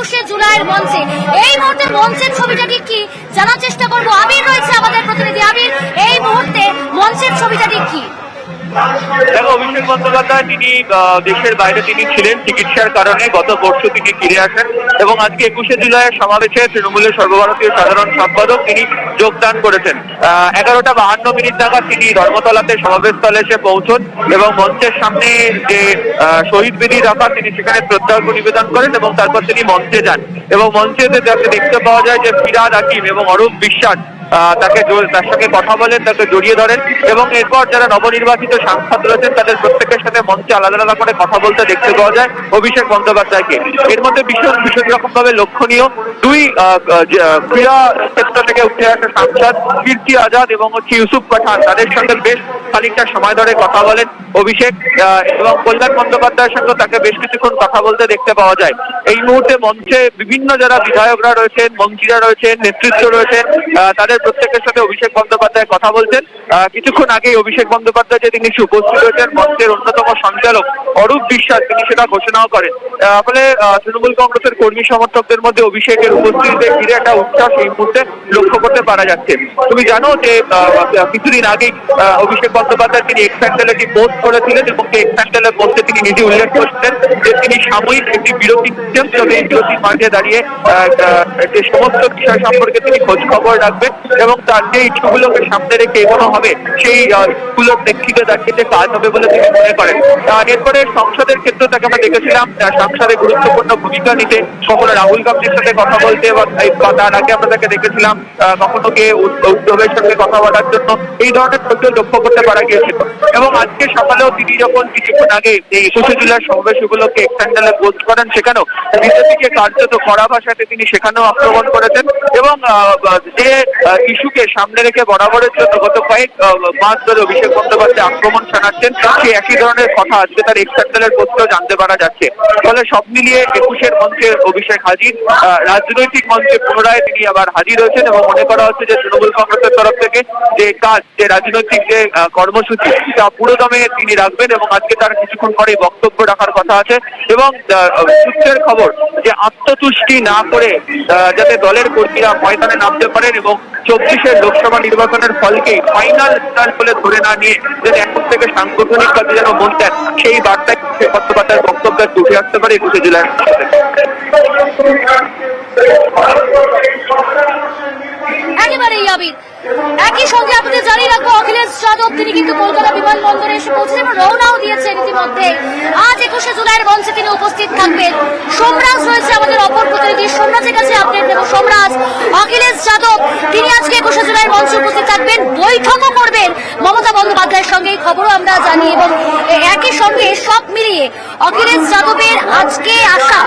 একুশে জুলাইয়ের মঞ্চে। এই মুহূর্তে মঞ্চের ছবিটাকে কি জানার চেষ্টা করব? আমির রয়েছে আমাদের প্রতিনিধি। আবির, এই মুহূর্তে মঞ্চের ছবিটাকে কি? দেখো, অভিষেক বন্দ্যোপাধ্যায় তিনি দেশের বাইরে তিনি ছিলেন চিকিৎসার কারণে গত পরশু তিনি ফিরে আসেন এবং আজকে একুশে জুলাইয়ের সমাবেশে তৃণমূলের সর্বভারতীয় সাধারণ সম্পাদক তিনি যোগদান করেছেন। এগারোটা বাহান্ন মিনিট নাগাদ তিনি ধর্মতলাতে সমাবেশস্থলে এসে পৌঁছন এবং মঞ্চের সামনে যে শহীদ বেদি রাখা, তিনি সেখানে শ্রদ্ধার্ঘ নিবেদন করেন এবং তারপর তিনি মঞ্চে যান। এবং মঞ্চে যাতে দেখতে পাওয়া যায় যে ফিরাদ হাকিম এবং অরূপ বিশ্বাস তাকে তার সঙ্গে কথা বলেন তাকে জড়িয়ে ধরেন এবং এরপর যারা নবনির্বাচিত সাংসদ রয়েছেন তাদের প্রত্যেকের সাথে মঞ্চে আলাদা আলাদা করে কথা বলতে দেখতে পাওয়া যায় অভিষেক বন্দ্যোপাধ্যায়কে। এর মধ্যে বিশেষ বিশেষ রকম ভাবে লক্ষণীয় দুই ক্রীড়া ক্ষেত্র থেকে উঠে আসা সাংসদ কীর্তি আজাদ এবং হচ্ছে ইউসুফ পাঠান। তাদের সঙ্গে বেশ খানিকটা সময় ধরে কথা বলেন অভিষেক এবং কল্যাণ বন্দ্যোপাধ্যায়ের সঙ্গে তাকে বেশ কিছুক্ষণ কথা বলতে দেখতে পাওয়া যায়। এই মুহূর্তে মঞ্চে বিভিন্ন যারা বিধায়করা রয়েছেন মন্ত্রীরা রয়েছেন নেতৃত্ব রয়েছেন আহ, প্রত্যেকের সাথে অভিষেক বন্দ্যোপাধ্যায় কথা বলছেন। কিছুক্ষণ আগেই অভিষেক বন্দ্যোপাধ্যায় যে তিনি উপস্থিত হয়েছেন, মঞ্চের অন্যতম সঞ্চালক অরূপ বিশ্বাস, তিনি সেটা ঘোষণাও করেন। ফলে তৃণমূল কংগ্রেসের কর্মী সমর্থকদের মধ্যে অভিষেকের উপস্থিতিতে ঘিরে একটা উচ্ছ্বাস এই মুহূর্তে লক্ষ্য করতে পারা যাচ্ছে। তুমি জানো যে কিছুদিন আগেই অভিষেক বন্দ্যোপাধ্যায় তিনি এক্সান্ডেল একটি পোস্ট করেছিলেন এবং সেই এক্সান্ডেলের পোস্টে তিনি নিজে উল্লেখ করেছিলেন যে তিনি সাময়িক একটি বিরতি নিচ্ছেন তবে এই বিরতির মাঝে দাঁড়িয়ে যে সমস্ত বিষয় সম্পর্কে তিনি খোঁজ খবর রাখবেন এবং তার যে ইস্যুগুলোকে সামনে রেখে এগোনো হবে, সেই ইস্যুগুলোর প্রেক্ষিতে দাঁড়িয়ে কাজ হবে বলে তিনি মনে করেন। এরপরে সংসদের ক্ষেত্রে তাকে আমরা দেখেছিলাম সংসদে গুরুত্বপূর্ণ ভূমিকা নিতে কখনো রাহুল গান্ধীর সাথে কথা বলতে বা তার আগে আমরা তাকে দেখেছিলাম কখনো কে উদ- উদ্ধবের সঙ্গে কথা বলার জন্য। এই ধরনের তথ্য লক্ষ্য করতে পারা গিয়েছিল। এবং আজকে সকালেও তিনি যখন কিছুক্ষণ আগে এই একুশে জুলাই সমাবেশ উপলক্ষে এক্সান্ডালে পোস্ট করেন, সেখানেও বিজেপিকে কার্যত কড়া ভাষাতে তিনি সেখানেও আক্রমণ করেছেন এবং যে ইস্যুকে সামনে রেখে বরাবরের জন্য গত কয়েক মাস ধরে অভিষেক বন্দ্যোপাধ্যায় আক্রমণ শানাচ্ছেন সেই একই ধরনের কথা আজকে তার এক্সান্ডালের পোস্টেও জানতে পারা যাচ্ছে। ফলে সব মিলিয়ে একুশের মঞ্চে অভিষেক হাজির। রাজনৈতিক মঞ্চে পুনরায় তিনি আবার হাজির হয়েছেন এবং মনে করা হচ্ছে যে তৃণমূল কংগ্রেসের তরফ থেকে যে কাজ, যে রাজনৈতিক যে কর্মসূচি তা পুরোদমে তিনি রাখবেন এবং আজকে তার কিছুক্ষণ পরে বক্তব্য রাখার কথা আছে এবং সূত্রের খবর যে আত্মতুষ্টি না করে যাতে দলের কর্মীরা ময়দানে নামতে পারেন এবং চব্বিশের লোকসভা নির্বাচনের ফলকে ফাইনাল রেজাল্ট বলে ধরে না নিয়ে যেন এখন থেকে সাংগঠনিক কাজে যেন মন দেন, সেই বার্তায় চট্টোপাধ্যায়ের বক্তব্যে উঠে আসতে পারে একুশে জুলাই একেবারেই আবির। একই সঙ্গে আপনাদের জানিয়ে রাখব, অখিলেশ যাদব, তিনি কিন্তু কলকাতা বিমানবন্দরে এসে পৌঁছেছেন রওনাও দিয়েছেন ইতিমধ্যে। আজ একুশে জুলাইয়ের মঞ্চে তিনি উপস্থিত থাকবেন। সোমরাজ রয়েছে আমাদের অপর প্রতিনিধি। সোমরাজের কাছে আপডেট দেবো। সোমরাজ, অখিলেশ যাদব, তিনি আজকে একুশে জুলাইয়ের মঞ্চে উপস্থিত থাকবেন। বৈঠকও করবেন মমতা বন্দ্যোপাধ্যায়ের সঙ্গে এই খবরও আমরা জানি এবং একই সঙ্গে সব মিলিয়ে অখিলেশ যাদবের আজকে আসা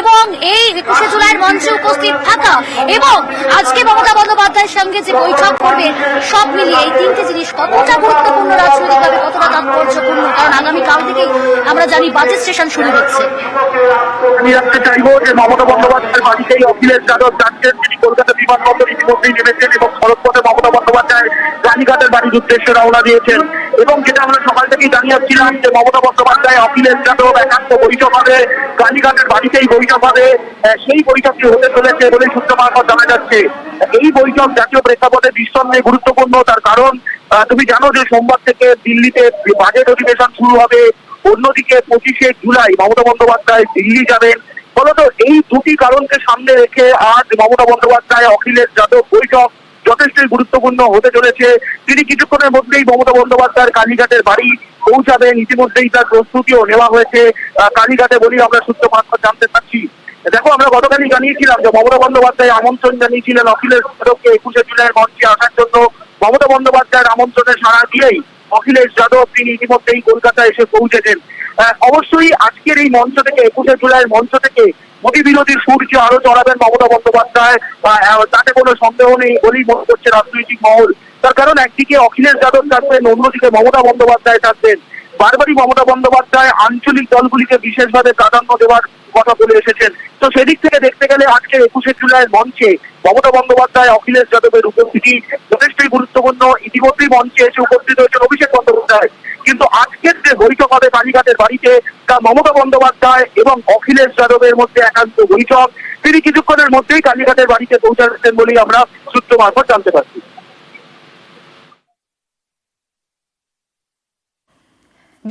এবং এই একুশে জুলাইয়ের মঞ্চে উপস্থিত থাকা এবং আজকে মমতা বন্দ্যোপাধ্যায়ের সঙ্গে যে বৈঠক করবেন সব মিলিয়ে এই তিনটে জিনিস কতটা গুরুত্বপূর্ণ রাজনৈতিকভাবে, কতটা তাৎপর্যপূর্ণ? কারণ আগামীকাল থেকেই আমরা জানি বাজেট সেশন শুরু হচ্ছে। আমি জানতে চাইব যে মমতা বন্দ্যোপাধ্যায়ের বাড়িতেই অখিলেশ যাদব যাচ্ছেন, তিনি কলকাতা বিমানবন্দর ইতিমধ্যেই নেমেছেন এবং সড়কপথে মমতা বন্দ্যোপাধ্যায় রানীঘাটের বাড়ির উদ্দেশ্যে রওনা দিয়েছেন। এবং যেটা আমরা সকাল থেকেই জানিয়েছিলাম যে মমতা বন্দ্যোপাধ্যায়, অখিলেশ যাদব একান্ত বৈঠক হবে রানীঘাটের বাড়িতেই বৈঠক হবে সেই বৈঠকটি হতে চলেছে বলে সূত্র মারফত জানা যাচ্ছে। এই বৈঠক জাতীয় প্রেক্ষাপটে নিঃসন্দেহে গুরুত্বপূর্ণ, তার কারণ তুমি জানো যে সোমবার থেকে দিল্লিতে বাজেট অধিবেশন শুরু হবে। অন্যদিকে পঁচিশে জুলাই মমতা বন্দ্যোপাধ্যায় দিল্লি যাবেন। ফলত এই দুটি কারণকে সামনে রেখে আজ মমতা বন্দ্যোপাধ্যায়, অখিলেশ যাদব বৈঠক যথেষ্টই গুরুত্বপূর্ণ হতে চলেছে। তিনি কিছুক্ষণের মধ্যেই মমতা বন্দ্যোপাধ্যায়ের কালীঘাটের বাড়ি পৌঁছাবেন। ইতিমধ্যেই তার প্রস্তুতিও নেওয়া হয়েছে। কালীঘাটে বলি আমরা সূত্র জানতে পারছি। দেখো, আমরা গতকালই জানিয়েছিলাম যে মমতা বন্দ্যোপাধ্যায় আমন্ত্রণ জানিয়েছিলেন অখিলেশ যাদবকে একুশে জুলাইয়ের মঞ্চে আসার জন্য। মমতা বন্দ্যোপাধ্যায়ের আমন্ত্রণে সাড়া দিয়েই অখিলেশ যাদব তিনি ইতিমধ্যেই কলকাতায় এসে পৌঁছেছেন। অবশ্যই আজকের এই মঞ্চ থেকে, একুশে জুলাইয়ের মঞ্চ থেকে মোদী বিরোধী সূর্য আরও চড়াবেন মমতা বন্দ্যোপাধ্যায় তাতে কোনো সন্দেহ নেই বলেই মনে করছে রাজনৈতিক মহল। তার কারণ একদিকে অখিলেশ যাদব থাকবেন অন্যদিকে মমতা বন্দ্যোপাধ্যায় থাকবেন বারবারই মমতা বন্দ্যোপাধ্যায় আঞ্চলিক দলগুলিকে বিশেষভাবে প্রাধান্য দেওয়ার কথা বলে এসেছেন। তো সেদিক থেকে দেখতে গেলে আজকে একুশে জুলাইয়ের মঞ্চে মমতা বন্দ্যোপাধ্যায়, অখিলেশ যাদবের উপস্থিতি যথেষ্টই গুরুত্বপূর্ণ। ইতিমধ্যেই মঞ্চে এসে উপস্থিত হয়েছেন অভিষেক বন্দ্যোপাধ্যায়। কিন্তু আজকের যে বৈঠক হবে কালীঘাটের বাড়িতে, তা মমতা বন্দ্যোপাধ্যায় এবং অখিলেশ যাদবের মধ্যে একান্ত বৈঠক। তিনি কিছুক্ষণের মধ্যেই কালীঘাটের বাড়িতে পৌঁছাচ্ছেন বলেই আমরা সূত্র মারফত জানতে পারছি।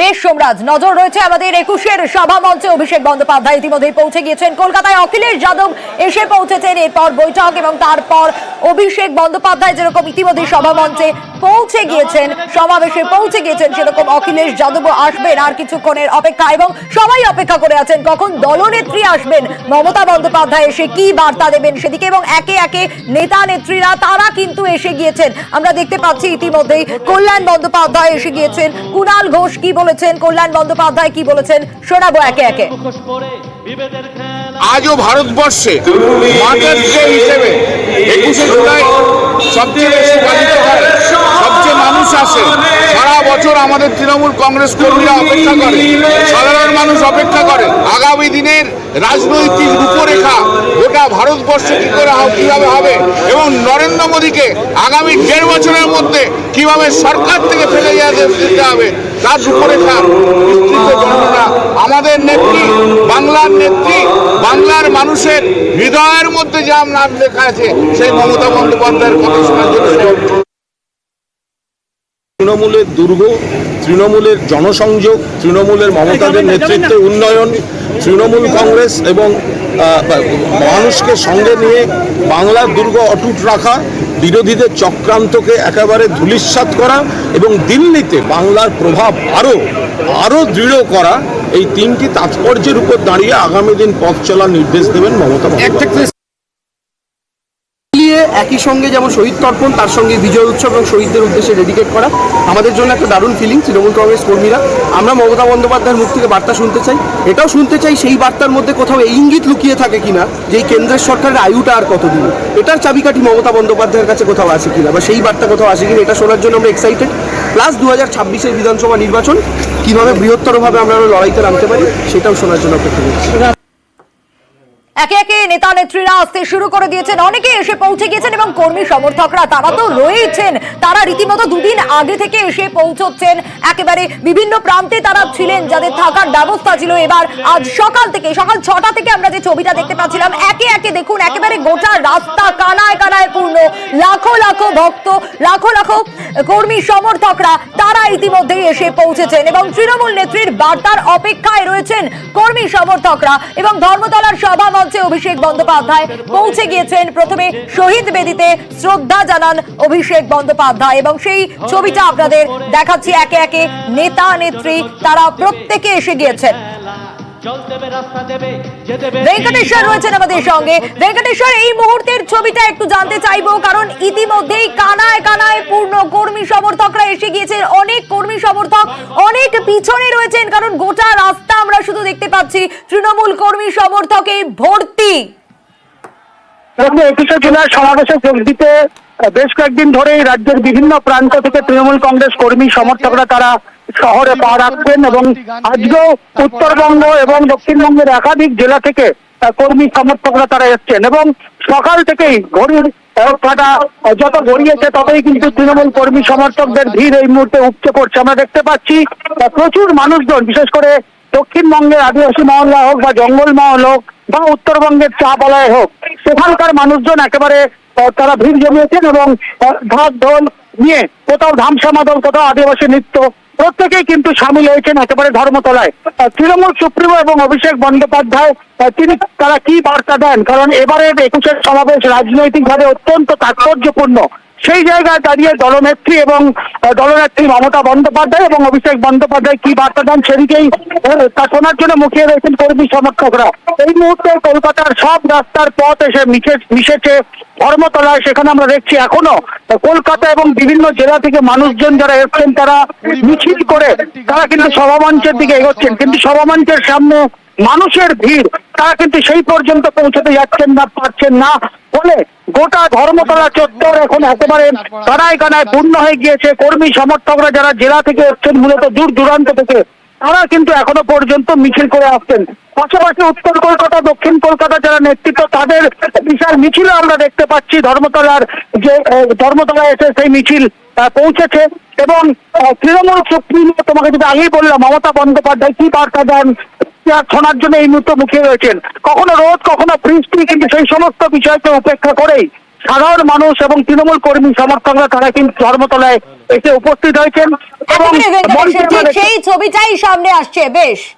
বেশ সোমরাজ নজর রয়েছে আমাদের একুশের সভা মঞ্চে। অভিষেক বন্দ্যোপাধ্যায় ইতিমধ্যেই পৌঁছে গিয়েছেন কলকাতায়। অখিলেশ যাদব এসে পৌঁছেছেন। এরপর বৈঠক এবং তারপর অভিষেক বন্দ্যোপাধ্যায় যেরকম ইতিমধ্যে সভা মঞ্চে পৌঁছে গিয়েছেন, সমাবেশে পৌঁছে গিয়েছেন সেরকম অখিলেশ যাদবও আসবেন আর কিছুক্ষণের অপেক্ষা এবং সবাই অপেক্ষা করে আছেন কখন দলনেত্রী আসবেন। মমতা বন্দ্যোপাধ্যায় এসে কি বার্তা দেবেন সেদিকে এবং একে একে নেতা নেত্রীরা তারা কিন্তু এসে গিয়েছেন। আমরা দেখতে পাচ্ছি ইতিমধ্যেই কল্যাণ বন্দ্যোপাধ্যায় এসে গিয়েছেন। কুণাল ঘোষ কি বলেছেন? কল্যাণ বন্দ্যোপাধ্যায় কি বলেছেন? শোনাবো একে একে। আজও ভারতবর্ষে একুশে জুলাই সবচেয়ে মানুষ আসে সারা বছর আমাদের তৃণমূল কংগ্রেস কর্মীরা অপেক্ষা করে। সাধারণ মানুষ অপেক্ষা করে। আগামী দিনের রাজনৈতিক রূপরেখা গোটা ভারতবর্ষে কি করে কীভাবে হবে এবং নরেন্দ্র মোদীকে আগামী দেড় বছরের মধ্যে কীভাবে সরকার থেকে ফেলে দিতে হবে, তার রূপরেখা বিস্তৃত বর্ণনা আমাদের নেত্রী, বাংলার নেত্রী, বাংলার মানুষের হৃদয়ের মধ্যে যা নাম লেখা আছে, সেই মমতা বন্দ্যোপাধ্যায়ের কথা শোনার জন্য তৃণমূলের দুর্গ তৃণমূলের জনসংযোগ তৃণমূলের মমতাদের নেতৃত্বে উন্নয়ন তৃণমূল কংগ্রেস এবং মানুষকে সঙ্গে নিয়ে বাংলার দুর্গ অটুট রাখা বিরোধীদের চক্রান্তকে একেবারে ধূলিসাৎ করা এবং দিল্লিতে বাংলার প্রভাব আরও আরও দৃঢ় করা এই তিনটি তাৎপর্যের উপর দাঁড়িয়ে আগামী দিন পথ চলার নির্দেশ দেবেন মমতা একই সঙ্গে যেমন শহীদ তর্পণ, তার সঙ্গে বিজয় উৎসব এবং শহীদদের উদ্দেশ্যে ডেডিকেট করা। আমাদের জন্য একটা দারুণ ফিলিং তৃণমূল কংগ্রেস কর্মীরা। আমরা মমতা বন্দ্যোপাধ্যায়ের মুখ থেকে বার্তা শুনতে চাই। এটাও শুনতে চাই সেই বার্তার মধ্যে কোথাও এই ইঙ্গিত লুকিয়ে থাকে কিনা যে এই কেন্দ্রের সরকারের আয়ুটা আর কতদিন। এটার চাবিকাঠি মমতা বন্দ্যোপাধ্যায়ের কাছে কোথাও আছে কিনা বা সেই বার্তা কোথাও আসে কিনা, এটা শোনার জন্য আমরা এক্সাইটেড প্লাস দু হাজার বিধানসভা নির্বাচন, কীভাবে বৃহত্তরভাবে আমরা লড়াইতে নামতে পারি, সেটাও শোনার জন্য অপেক্ষা করছি। একে একে নেতা নেত্রীরা আসতে শুরু করে দিয়েছেন। অনেকে এসে পৌঁছে গিয়েছেন এবং কর্মী সমর্থকরা, তারা তো রয়েছেন। তারা রীতিমতো দুদিন আগে থেকে এসে পৌঁছচ্ছেন। একেবারে বিভিন্ন প্রান্তে তারা ছিলেন, যাদের থাকার ব্যবস্থা ছিল। এবার আজ সকাল থেকে, সকাল ছটা থেকে আমরা যে ছবিটা দেখতে পাচ্ছিলাম, একে একে দেখুন, একেবারে গোটা রাস্তা কানায় কানায় পূর্ণ। লাখো লাখো ভক্ত, লাখো লাখো কর্মী সমর্থকরা, তারা ইতিমধ্যেই এসে পৌঁছেছেন এবং তৃণমূল নেত্রীর বার্তার অপেক্ষায় রয়েছেন কর্মী সমর্থকরা এবং ধর্মতলার সভা মঞ্চে অভিষেক বন্দ্যোপাধ্যায় পৌঁছে গিয়েছেন। প্রথমে শহীদ বেদিতে শ্রদ্ধা জানান অভিষেক বন্দ্যোপাধ্যায় এবং সেই ছবিটা আপনাদের দেখাচ্ছি। একে একে নেতা, নেত্রী তারা প্রত্যেকে এসে গিয়েছেন। ভেঙ্কটেশ্বর রয়েছেন আমাদের সঙ্গে। ভেঙ্কটেশ্বর, এই মুহূর্তের ছবিটা একটু জানতে চাইব, কারণ ইতিমধ্যেই কানায় কানায় পূর্ণ কর্মী সমর্থকরা এসে গিয়েছেন। অনেক কর্মী সমর্থক অনেক পিছনে রয়েছেন, কারণ গোটা রাস্তা আমরা শুধু দেখতে পাচ্ছি তৃণমূল কর্মী সমর্থকে ভর্তি। একুশে জুলাই সমাবেশে যোগ দিতে বেশ কয়েকদিন ধরেই রাজ্যের বিভিন্ন প্রান্ত থেকে তৃণমূল কংগ্রেস কর্মী সমর্থকরা তারা শহরে পা রাখবেন এবং আজকেও উত্তরবঙ্গ এবং দক্ষিণবঙ্গের একাধিক জেলা থেকে কর্মী সমর্থকরা তারা এসছেন এবং সকাল থেকেই ঘড়ির কাটা যত গড়িয়েছে ততই কিন্তু তৃণমূল কর্মী সমর্থকদের ভিড় এই মুহূর্তে উপচে পড়ছে। আমরা দেখতে পাচ্ছি প্রচুর মানুষজন, বিশেষ করে দক্ষিণবঙ্গের আদিবাসী মহল্লা হোক বা জঙ্গল মহল হোক বা উত্তরবঙ্গের চা বলায় হোক, সেখানকার মানুষজন একেবারে তারা ভিড় জমিয়েছেন এবং ঢাক ঢোল নিয়ে কোথাও ধামসা মাদল কোথাও আদিবাসী নৃত্য, প্রত্যেকেই কিন্তু সামিল হয়েছেন একেবারে ধর্মতলায়। তৃণমূল সুপ্রিমো এবং অভিষেক বন্দ্যোপাধ্যায় তিনি তারা কি বার্তা দেন? কারণ এবারে একুশের সমাবেশ রাজনৈতিকভাবে অত্যন্ত তাৎপর্যপূর্ণ। সেই জায়গায় দাঁড়িয়ে দলনেত্রী এবং দলনেত্রী মমতা বন্দ্যোপাধ্যায় এবং অভিষেক বন্দ্যোপাধ্যায় কি বার্তা দেন সেদিকেই তা শোনার জন্য মুখিয়ে রয়েছেন কর্মী সমর্থকরা। এই মুহূর্তে কলকাতার সব রাস্তার পথ এসে মিশে মিশেছে, ধর্মতলায় সেখানে আমরা দেখছি এখনও কলকাতা এবং বিভিন্ন জেলা থেকে মানুষজন যারা এসছেন তারা মিছিল করে, তারা কিন্তু সভামঞ্চের দিকে এগোচ্ছেন। কিন্তু সভামঞ্চের সামনে মানুষের ভিড়, তারা কিন্তু সেই পর্যন্ত পৌঁছতে যাচ্ছেন না, পারছেন না। ফলে গোটা ধর্মতলা চত্বর এখন একেবারে কানায় কানায় পূর্ণ হয়ে গিয়েছে। কর্মী, সমর্থকরা যারা জেলা থেকে এসছেন, মূলত দূর দূরান্ত থেকে, তারা কিন্তু এখনও পর্যন্ত মিছিল করে আসছেন। পাশাপাশি উত্তর কলকাতা, দক্ষিণ কলকাতা যারা নেতৃত্ব, তাদের বিশাল মিছিল আমরা দেখতে পাচ্ছি। ধর্মতলার যে ধর্মতলা এসে সেই মিছিল পৌঁছেছে এবং তৃণমূল সুপ্রিমো তোমাকে যদি আগেই বললাম, মমতা বন্দ্যোপাধ্যায় কি বার্তা দেন? শোনার জন্য এই মুহূর্তে মুখিয়ে রয়েছেন। কখনো রোদ কখনো বৃষ্টি কিন্তু সেই সমস্ত বিষয়কে উপেক্ষা করেই সাধারণ মানুষ এবং তৃণমূল কর্মী সমর্থকরা তারা কিন্তু ধর্মতলায় এসে উপস্থিত হয়েছেন। এবং ঠিক দেখতে- সেই ছবিটাই সামনে আসছে বেশ।